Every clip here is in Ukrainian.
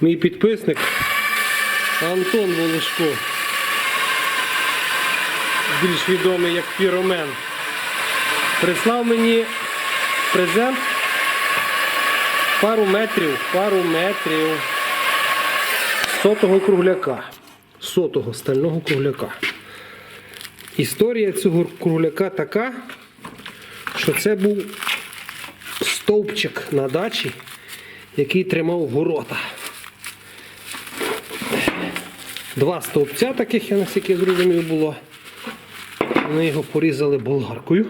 Мій підписник Антон Волошко, більш відомий як Піромен, прислав мені презент. Пару метрів, пару метрів сотого кругляка. Сотого стального кругляка. Історія цього кругляка така, що це був стовпчик на дачі, який тримав ворота. Два стовпця таких, я наскільки зрозумів, було. Вони його порізали болгаркою.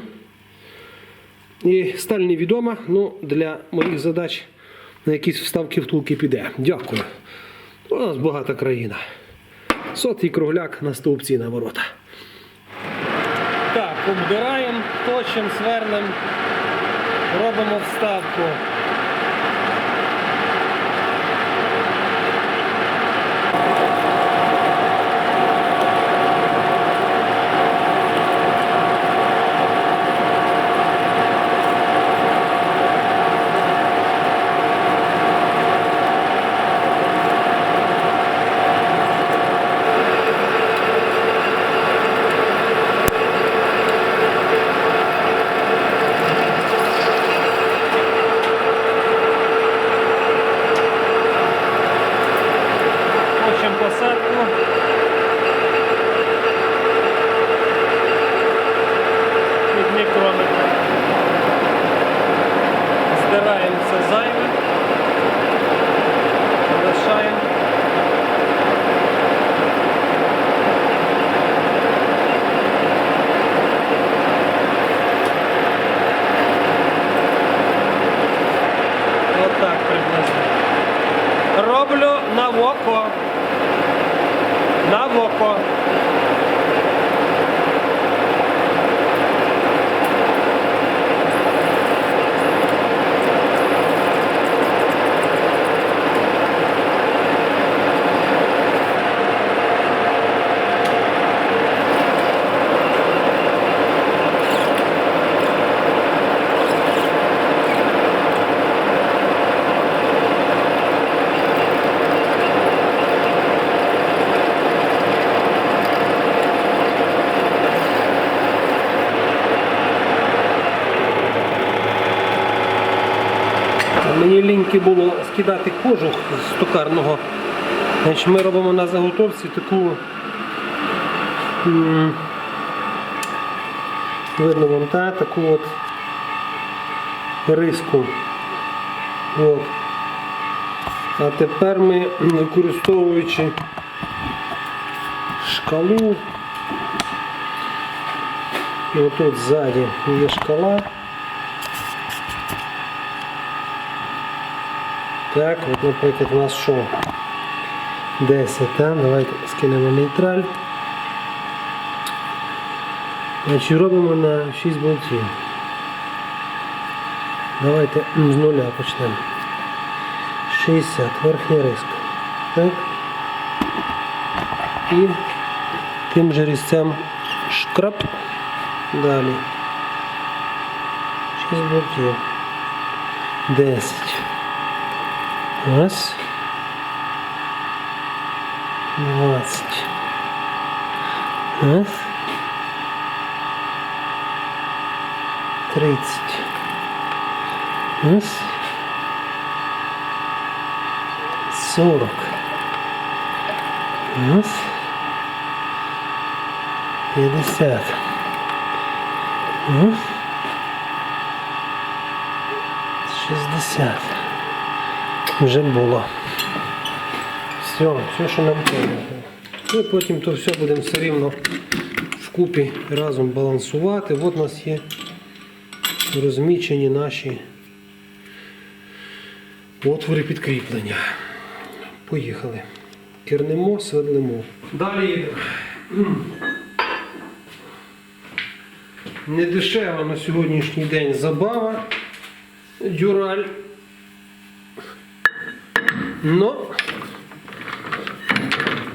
І сталь невідома, ну для моїх задач на якісь вставки втулки піде. Дякую. У нас багата країна. Сотий кругляк на стовпці на ворота. Так, обдираємо, точимо, свернемо, робимо вставку. Хочемо посадку. Під мікрометр. Здираємо все зайве. Лишаємо. Отак приблизно. Роблю на воко. На воко. Мені ліньки було скидати кожух з токарного. Значить, ми робимо на заготовці таку. Видно вам та, таку от риску. От. А тепер ми, використовуючи шкалу, і отут ззаді є шкала. Так, от, наприклад, у нас що? 10, так? Давайте скинемо нейтраль. Значить, робимо на 6 болтів. Давайте з нуля почнемо. 60, верхня риска. Так? І тим же різцем шкраб. Далі. 6 болтів. 10. Раз. Двадцать. Раз. Тридцать. Раз. Сорок. Раз. Пятьдесят. Раз. Шестьдесят. Вже було. Все, все, що нам треба. І потім то все будемо все рівно вкупі разом балансувати. От у нас є розмічені наші отвори підкріплення. Поїхали. Кернемо, свердлимо. Далі. Недешева на сьогоднішній день забава. Дюраль. Но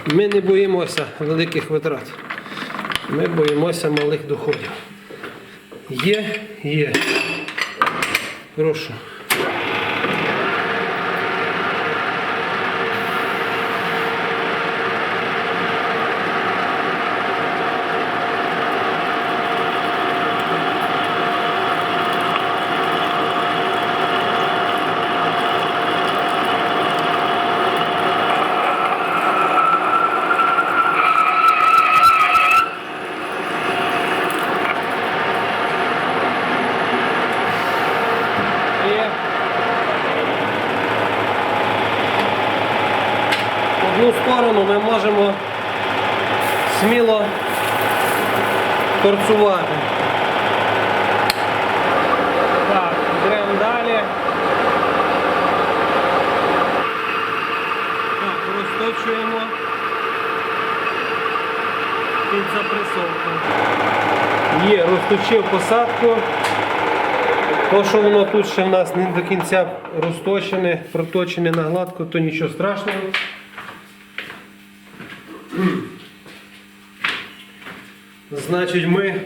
Ми не боїмося великих витрат. Ми боїмося малих доходів. Є, є. Прошу. Є. Одну сторону ми можемо сміло торцувати. Так, йдемо далі. Так, розточуємо під запресовку. Є, посадку. То, що воно тут ще в нас не до кінця розточене, проточене на гладко, то нічого страшного. Значить, ми.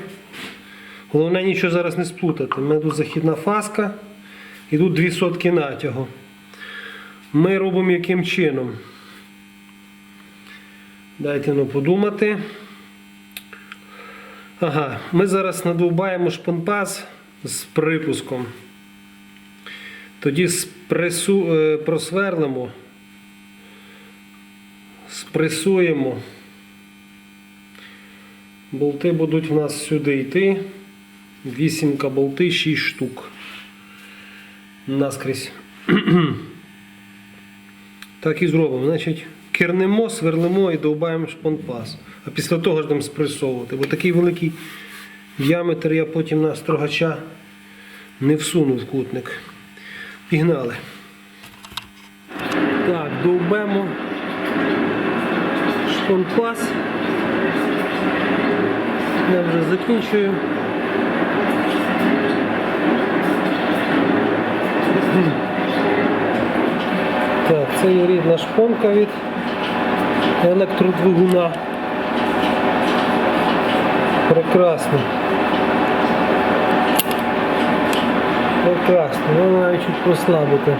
Головне нічого зараз не сплутати. Мене тут західна фаска і тут дві сотки натягу. Ми робимо яким чином. Дайте ну подумати. Ага, ми зараз надовбаємо шпонпаз з припуском. Тоді спресу, е, просверлимо, спресуємо. Болти будуть в нас сюди йти. Вісімка болти, 6 штук. Наскрізь. Так і зробимо. Значить, кернемо, сверлимо і довбаємо шпонпаз. А після того ж будемо спресовувати. Бо такий великий діаметр я потім на строгача не всуну в кутник. Пігнали. Так, довбемо шпонпаз. Я вже закінчую. Так, це є рідна шпонка від електродвигуна. Прекрасно. Прекрасно, вона навіть чуть послабити.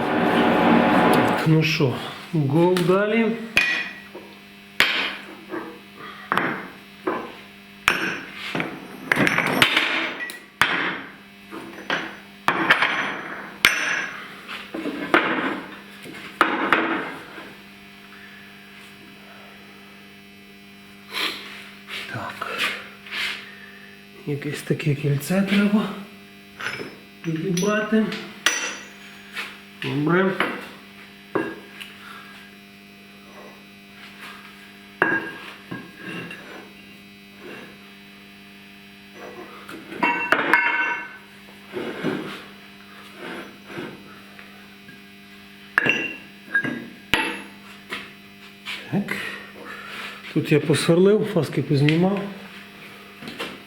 Ну що, гол далі. Якесь таке кільце треба підібрати. Добре. Тут я посверлив, фаски познімав.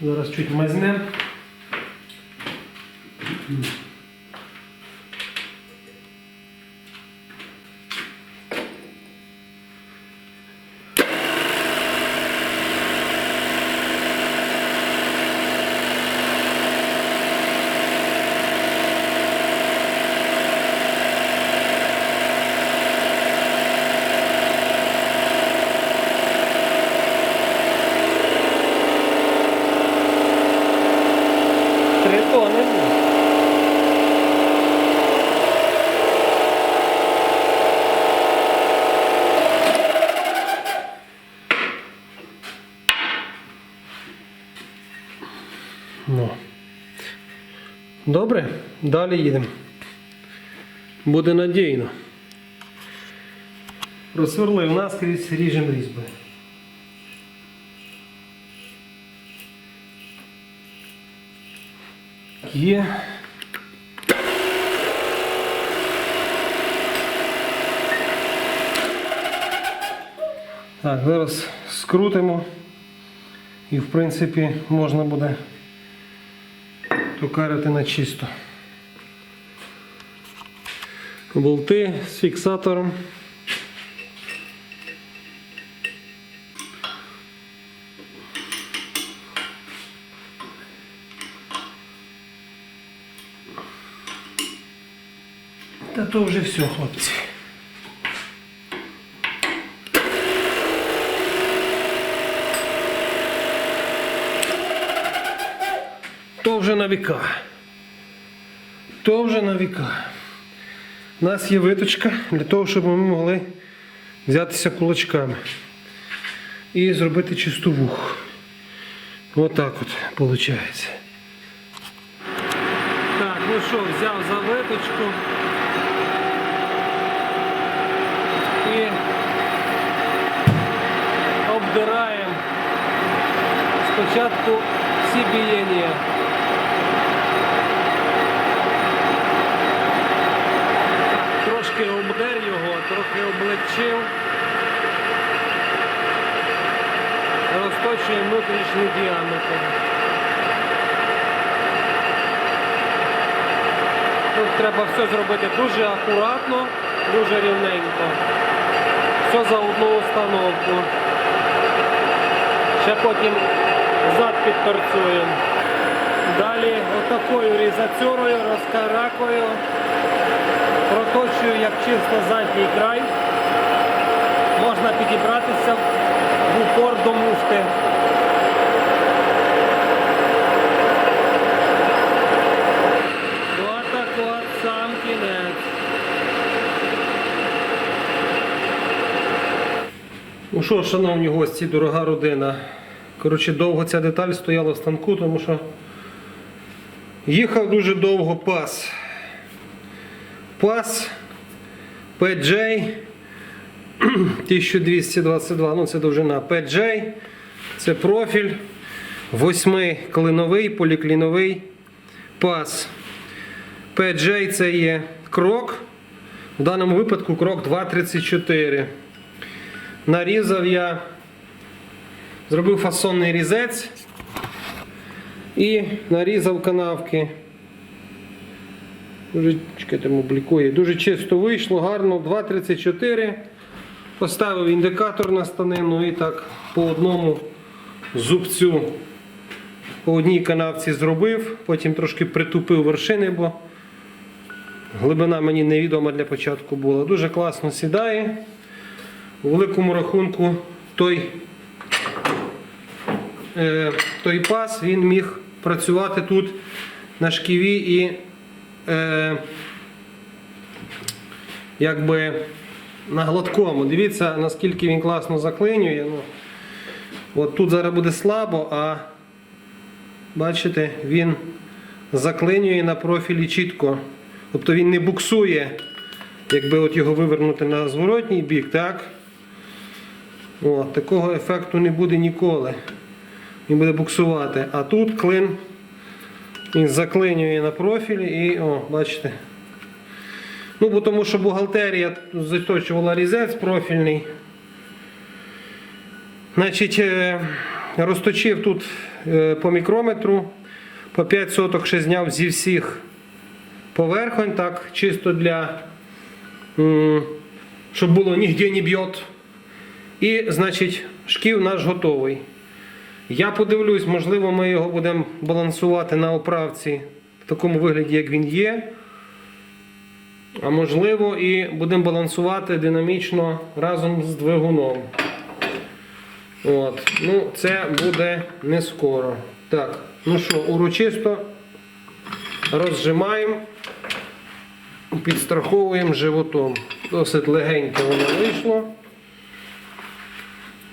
Зараз чуть мазнем. Три тони. Ну. Добре, далі їдемо. Буде надійно. Просверлив наскрізь ріжем різьби. Є. Так, зараз скрутимо і в принципі можна буде токарити на чисто. Болти з фіксатором. Та то вже все, хлопці. То вже на віка. То вже на віка. У нас є виточка для того, щоб ми могли взятися кулачками і зробити чисту вуху. Отак от виходить. Так, ну що, взяв за виточку. І обдираємо спочатку всі бієння. Трошки обдер його, трохи облегчив. Розточуємо внутрішній діаметр. Тут треба все зробити дуже акуратно, дуже рівненько. Все за одну установку. Ще потім зад підторцюємо. Далі отакою різацюрою, розкаракою. Проточую як чисто задній край. Можна підібратися в упор до муфти. Кінець. Ну що, шановні гості, дорога родина. Коротше, довго ця деталь стояла в станку, тому що їхав дуже довго пас. Пас PJ 1222, ну це довжина PJ, це профіль, восьмиклиновий, полікліновий пас. PJ це є крок. В даному випадку крок 2,34. Нарізав я, зробив фасонний різець і нарізав канавки. Дуже там облікує. Дуже чисто вийшло, гарно, 2,34. Поставив індикатор на станину і так по одному зубцю по одній канавці зробив, потім трошки притупив вершини, бо глибина мені невідома для початку була. Дуже класно сідає. У великому рахунку той, той пас він міг працювати тут на шківі і е, якби на гладкому. Дивіться, наскільки він класно заклинює. Ну, от тут зараз буде слабо, а бачите, він заклинює на профілі чітко. Тобто він не буксує, якби от його вивернути на зворотній бік, так? О, такого ефекту не буде ніколи. Він буде буксувати. А тут клин він заклинює на профілі і, о, бачите. Ну, бо тому що бухгалтерія заточувала різець профільний. Значить, е, розточив тут е, по мікрометру, по 5 соток ще зняв зі всіх поверхонь, так, чисто для, щоб було нігде не б'єт. І, значить, шків наш готовий. Я подивлюсь, можливо, ми його будемо балансувати на оправці в такому вигляді, як він є. А можливо, і будемо балансувати динамічно разом з двигуном. От. Ну, це буде не скоро. Так, ну що, урочисто розжимаємо, підстраховуємо животом. Досить легенько воно вийшло.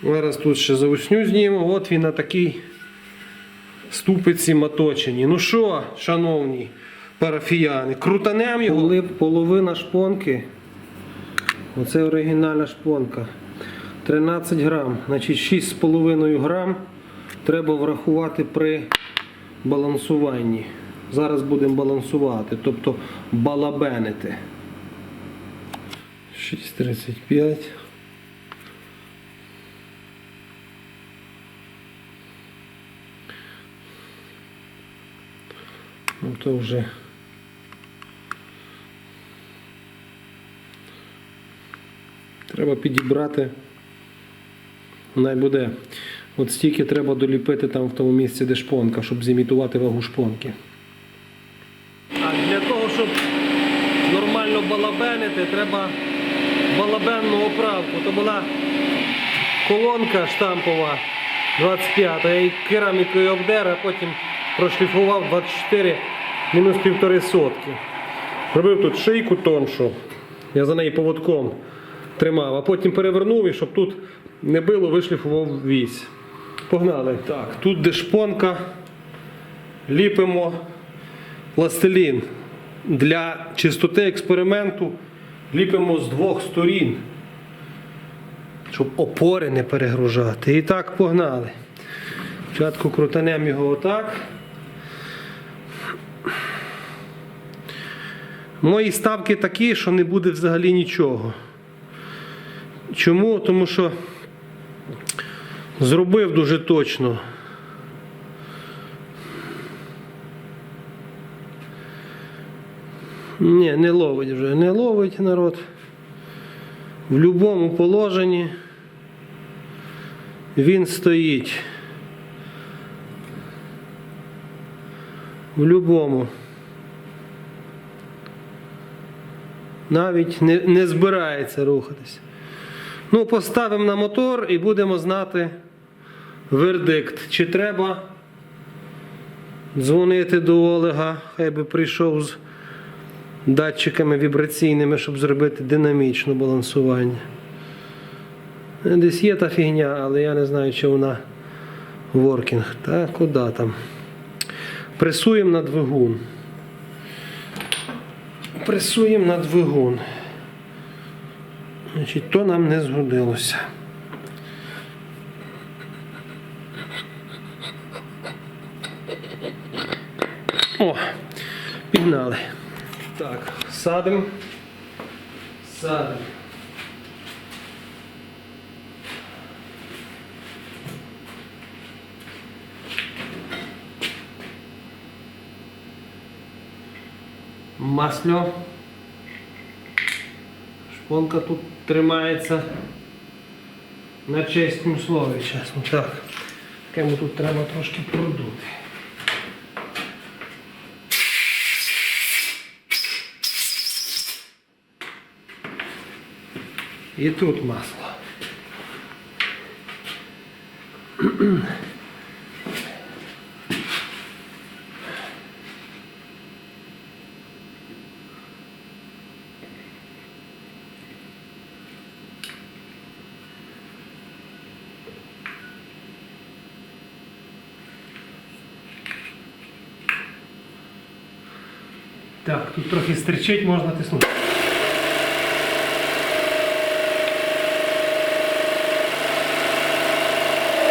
Зараз тут ще заусню зніму. От він на такій ступиці моточені. Ну що, шановні парафіяни, крутанем його. Коли Половина шпонки. Оце оригінальна шпонка. 13 грам. Значить 6,5 грам треба врахувати при балансуванні. Зараз будемо балансувати, тобто балабенити. 6,35. Ну то вже. Треба підібрати. Най буде. От стільки треба доліпити там в тому місці, де шпонка, щоб зімітувати вагу шпонки. Так, для того, щоб нормально забалабенити, треба балабенну оправку. То була колонка штампова 25, я її керамікою обдер, а потім прошліфував 24 мінус півтори сотки. Робив тут шийку тоншу. Я за неї поводком тримав, а потім перевернув і щоб тут не било, вишліфував вісь. Погнали. Так, тут де шпонка, ліпимо пластилін. Для чистоти експерименту ліпимо з двох сторін, щоб опори не перегружати. І так погнали. Спочатку крутанемо його отак. Мої ставки такі, що не буде взагалі нічого. Чому? Тому що зробив дуже точно. Ні, не ловить вже, не ловить народ. В будь-якому положенні він стоїть. В будь-якому. Навіть не, не збирається рухатись. Ну, поставимо на мотор і будемо знати вердикт. Чи треба дзвонити до Олега, хай би прийшов з датчиками вібраційними, щоб зробити динамічне балансування. Десь є та фігня, але я не знаю, чи вона воркінг. Та куди там? Пресуємо на двигун. Пресуємо на двигун. Значить, то нам не згодилося. О, пігнали. Так, садимо. Садимо. Масло. Шпонка тут тримається на чесному слові, чесно. Так. Кому тут треба трошки продути. І тут масло. Так, тут трохи стричить, можна тиснути.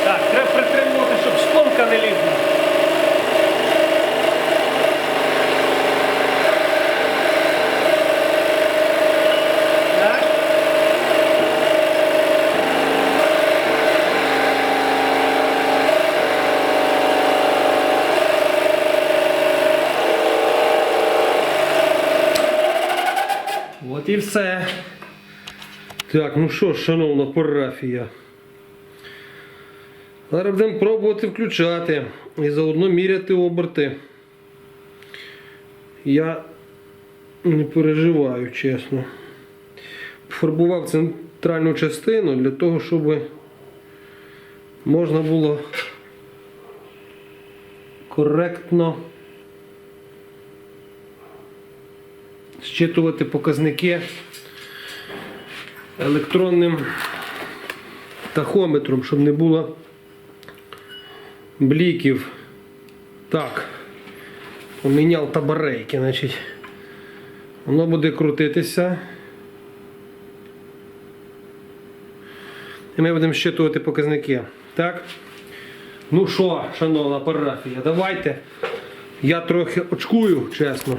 Так, треба притримувати, щоб шпонка не лізла. Так. От і все. Так, ну що ж, шановна парафія. Зараз будемо пробувати включати і заодно міряти оберти. Я не переживаю, чесно. Фарбував центральну частину для того, щоб можна було коректно зчитувати показники електронним тахометром, щоб не було бліків. Так, поміняв табарейки, значить. Воно буде крутитися. І ми будемо щитувати показники. Так? Ну що, шановна парафія, давайте. Я трохи очкую, чесно.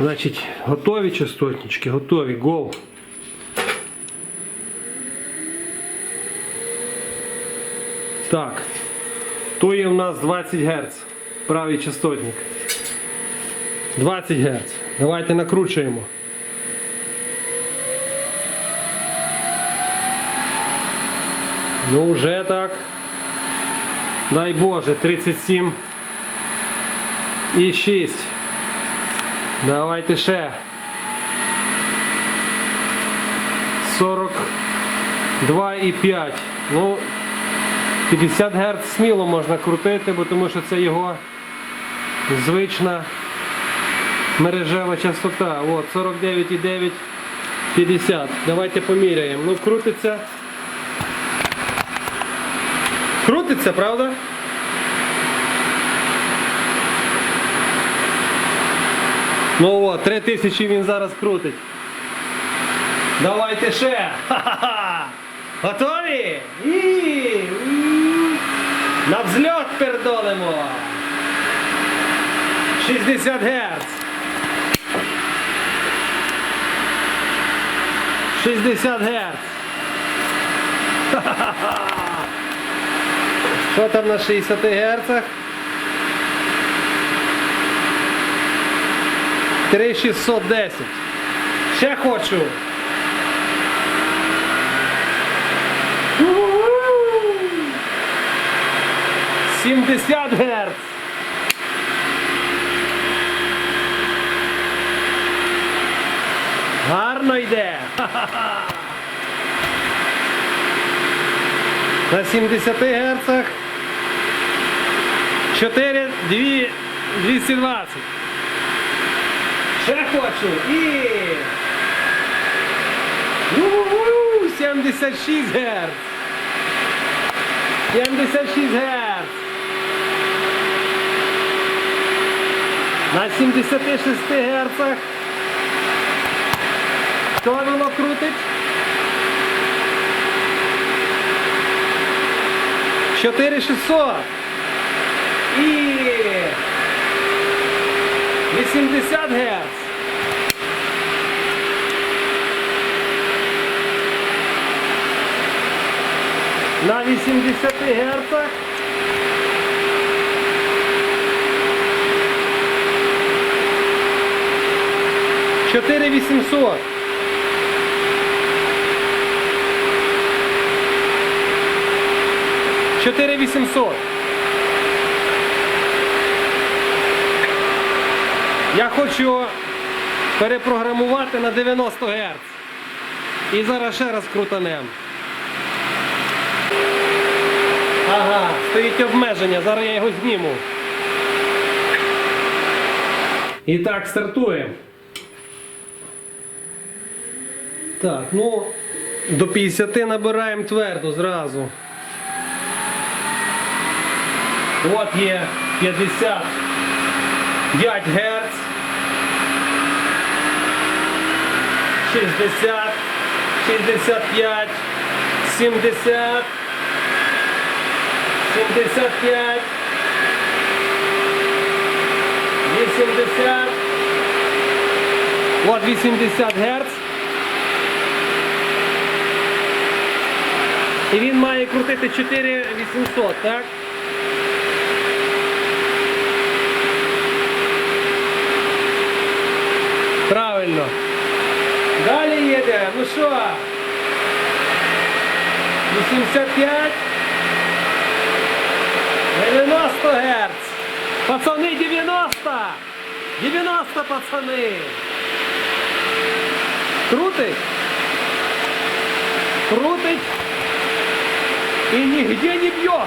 Значить, готові частотнички, готові, go. Так, то є в нас 20 Гц, правий частотник. 20 Гц. Давайте накручуємо. Ну вже так. Дай Боже, 37 і 6. Давайте ще. 42,5. Ну, 50 Гц сміло можна крутити, бо тому що це його звична мережева частота. От, 49,9, 50. Давайте поміряємо. Ну, крутиться. Крутиться, правда? Ну от, 3000 він зараз крутить. Давайте ще. Ха-ха-ха. Готові? І. На взльот пердолимо. 60 Гц. 60 Гц. Що там на 60 Гц? 3610. Ще хочу. 70 Гц. Гарно йде. Ха-ха-ха. На 70 Гц. 4, 2, 220. Ще хочу. І. У-у-у, 76 Гц. 76 Гц. На 76 Гц. Що воно крутить? 4600. І 80 Гц. На 80 Гц. Чотири вісімсот. Чотири вісімсот. Я хочу перепрограмувати на 90 Гц. І зараз ще раз крутанем. Ага, стоїть обмеження, зараз я його зніму. І так, стартуємо. Так, ну, до 50 набираємо твердо зразу. От є 55 Гц. 60, 65, 70, 75, 80, от 80 Гц. І він має крутити 4800, так? Правильно. Далі їде. Ну що? 85. 90 Гц. Пацани, 90. 90, пацани. Крутить. Крутить. І нігде не б'є.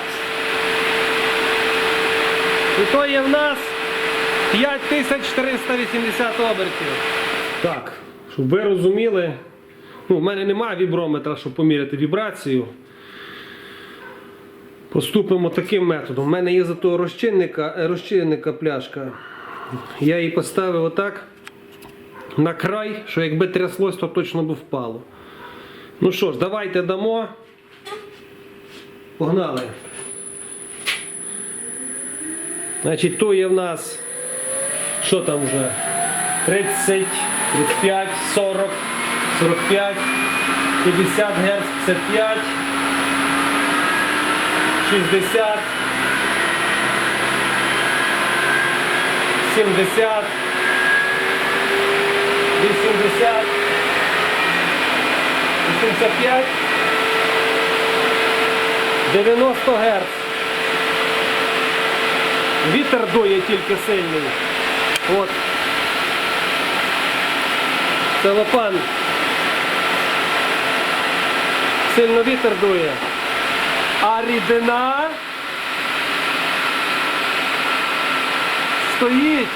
І то є в нас 5380 обертів. Так, щоб ви розуміли, ну, в мене немає віброметра, щоб поміряти вібрацію. Поступимо таким методом. У мене є зато розчинника, е, розчинника пляшка. Я її поставив отак на край, що якби тряслось, то точно би впало. Ну що ж, давайте дамо. Погнали. Значить, то є в нас, що там вже? 30, 35, 40, 45, 50 Гц, 55, 60, 70, 80, 85, 90 Гц. Вітер дує тільки сильний. От. Целопан Сильно вітер дує. А рідина стоїть.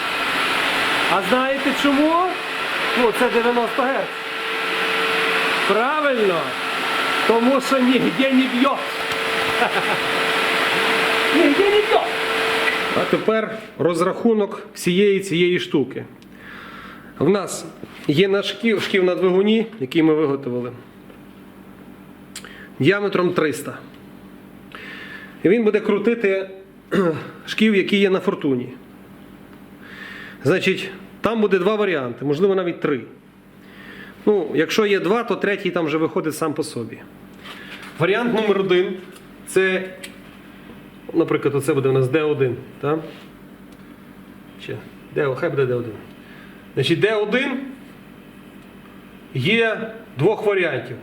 А знаєте чому? Ну, це 90 Гц. Правильно. Тому що нігде не б'є. А тепер розрахунок всієї цієї штуки. В нас є наш шків, шків на двигуні, який ми виготовили, діаметром 300. І він буде крутити шків, який є на фортуні. Значить, там буде два варіанти, можливо, навіть три. Ну, якщо є два, то третій там вже виходить сам по собі. Варіант номер один це, наприклад, оце буде у нас D1. Так? Чи D, хай буде D1. Значить, D1 є двох варіантів.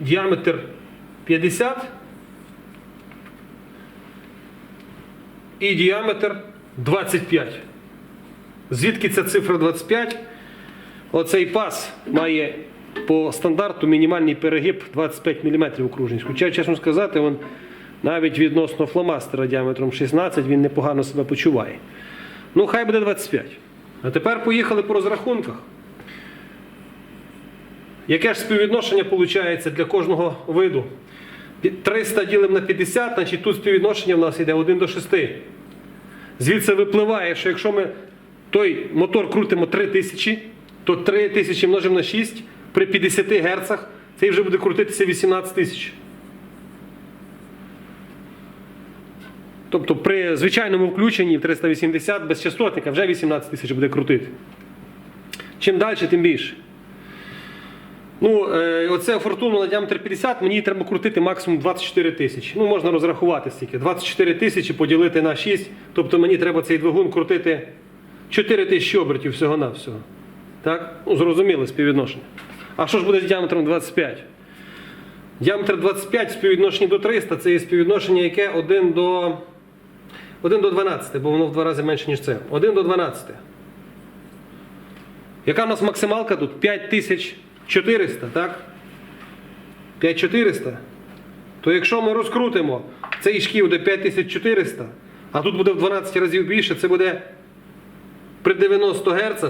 Діаметр 50 і діаметр 25. Звідки ця цифра 25? Оцей пас має по стандарту мінімальний перегиб 25 мм окружність. Хоча, чесно сказати, він навіть відносно фломастера діаметром 16 він непогано себе почуває. Ну, хай буде 25. А тепер поїхали по розрахунках. Яке ж співвідношення виходить для кожного виду? 300 ділимо на 50, значить тут співвідношення в нас йде 1 до 6. Звідси випливає, що якщо ми той мотор крутимо 3000, то 3000 множимо на 6 при 50 Гц, цей вже буде крутитися 18 тисяч. Тобто при звичайному включенні в 380 без частотника вже 18 тисяч буде крутити. Чим далі, тим більше. Ну, е, оце фортуну на діаметр 50, мені треба крутити максимум 24 тисячі. Ну, можна розрахувати стільки. 24 тисячі поділити на 6. Тобто мені треба цей двигун крутити 4 тисячі обертів всього-навсього. Так? Ну, зрозуміло співвідношення. А що ж буде з діаметром 25? Діаметр 25 в до 300 це є співвідношення, яке 1 до, 1 до 12, бо воно в два рази менше, ніж це. 1 до 12. Яка в нас максималка тут? 5400, так? 5400. То якщо ми розкрутимо цей шків до 5400, а тут буде в 12 разів більше, це буде при 90 Гц.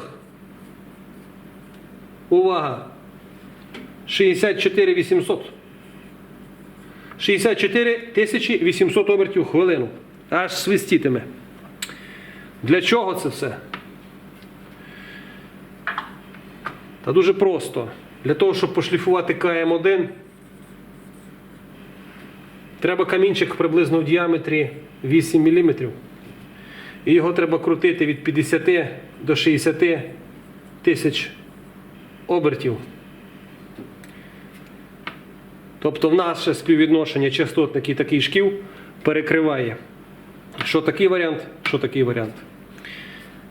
Увага! 64 800. 64 800 обертів в хвилину. Аж свистітиме. Для чого це все? Та дуже просто. Для того, щоб пошліфувати КМ1, треба камінчик приблизно в діаметрі 8 мм. І його треба крутити від 50 до 60 тисяч обертів. Тобто в наше співвідношення частотник і такий шків перекриває. Що такий варіант, що такий варіант.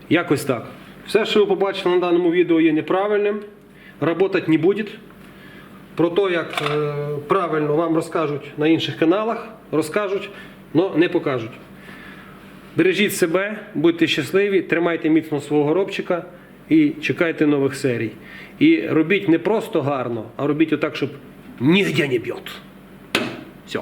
Якось так. Все, що ви побачили на даному відео, є неправильним. Работать не буде. Про те, як е, правильно вам розкажуть на інших каналах, розкажуть, але не покажуть. Бережіть себе, будьте щасливі, тримайте міцно свого горобчика і чекайте нових серій. І робіть не просто гарно, а робіть отак, щоб нігде не б'є. Все.